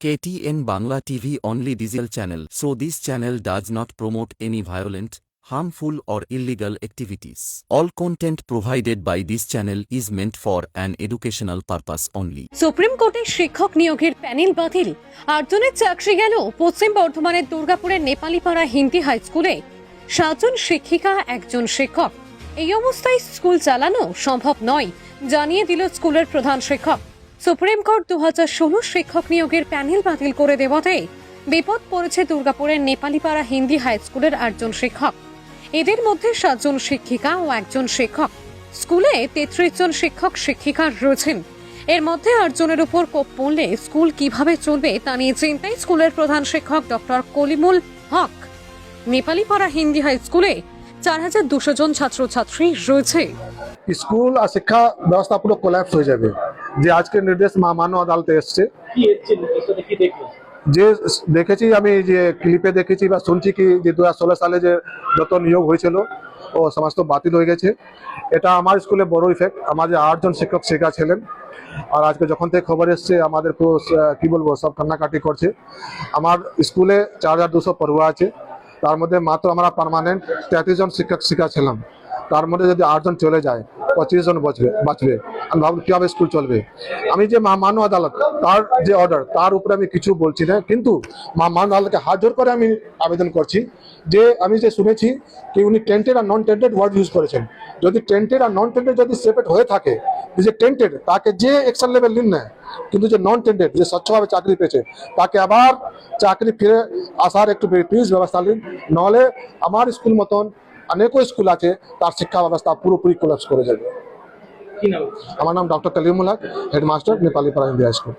KTN Bangla TV only digital channel so this channel does not promote any violent, harmful or illegal activities. All content provided by this channel is meant for an educational purpose only. Supreme কোর্টে শিক্ষক নিয়োগের panel বাতিল আটজনের চাকরি গেল পশ্চিম বর্ধমানের দুর্গাপুরের Nepalipara Hindi high স্কুলে সাতজন শিক্ষিকা একজন শিক্ষক এই অবস্থায় স্কুল চালানো সম্ভব নয় জানিয়ে দিল স্কুলের প্রধান শিক্ষক সুপ্রিম কোর্ট দু শিক্ষক নিয়োগের প্যানেল বাতিল করে দেওয়াতে বিপদ পড়েছে দুর্গাপুরের নেপালিপাড়া হিন্দি হাই স্কুলের আটজন শিক্ষক। এদের মধ্যে সাতজন শিক্ষিকা ও একজন শিক্ষক। স্কুলে তেত্রিশ জন শিক্ষক শিক্ষিকা রয়েছেন। এর মধ্যে আটজনের উপর কোপ পড়লে স্কুল কীভাবে চলবে তা নিয়ে চিন্তায় স্কুলের প্রধান শিক্ষক ডক্টর কলিমুল হক। নেপালি পাড়া হিন্দি হাই স্কুলে চার হাজার দুশো জন ছাত্রছাত্রী রয়েছে। স্কুল আর শিক্ষা ব্যবস্থা পুরো কোল্যাপস হয়ে যাবে। যে আজকের নির্দেশ মহামান্য আদালতে এসছে। যে দেখেছি আমি যে ক্লিপে দেখেছি বা শুনছি কি যে দু হাজার ষোলো সালে যে যত নিয়োগ হয়েছিল ও সমস্ত বাতিল হয়ে গেছে। এটা আমার স্কুলে বড় ইফেক্ট আমার যে আটজন শিক্ষক শেখা ছিলেন। আর আজকে যখন থেকে খবর এসছে আমাদের কি বলব সব কান্নাকাটি করছে। আমার স্কুলে চার হাজার দুশো পড়ুয়া আছে। তার মধ্যে মাত্র আমরা পার্মানেন্ট তেত্রিশ জন শিক্ষক শিক্ষা ছিলাম। তার মধ্যে যদি আটজন চলে যায়, পঁচিশ জন বাঁচবে বাঁচবে। আমি ভাবুন কীভাবে স্কুল চলবে? আমি যে মহামান্য আদালত, তার যে অর্ডার তার উপরে আমি কিছু বলছি না, কিন্তু মহামান্য আদালতকে হাত জোর করে আমি আবেদন করছি যে, আমি যে শুনেছি কি উনি টেন্টেড আর নন টেন্টেড ওয়ার্ড ইউজ করেছেন। যদি টেন্টেড আর নন টেন্টেড যদি সেপারেট হয়ে থাকে যে টেন্টেড তাকে যে অ্যাকশন লেভেল নিন না কিন্তু যে নন টেন্টেড যে স্বচ্ছভাবে চাকরি পেয়েছে, তাকে আবার চাকরি ফিরে আসার একটু প্লিজ ব্যবস্থা নিন। নাহলে আমার স্কুল মতন অনেকও স্কুল আছে তার শিক্ষা ব্যবস্থা পুরোপুরি কোলাপস করে যাবে আমার নাম doctor Kalimul Haque headmaster Nepali Para India school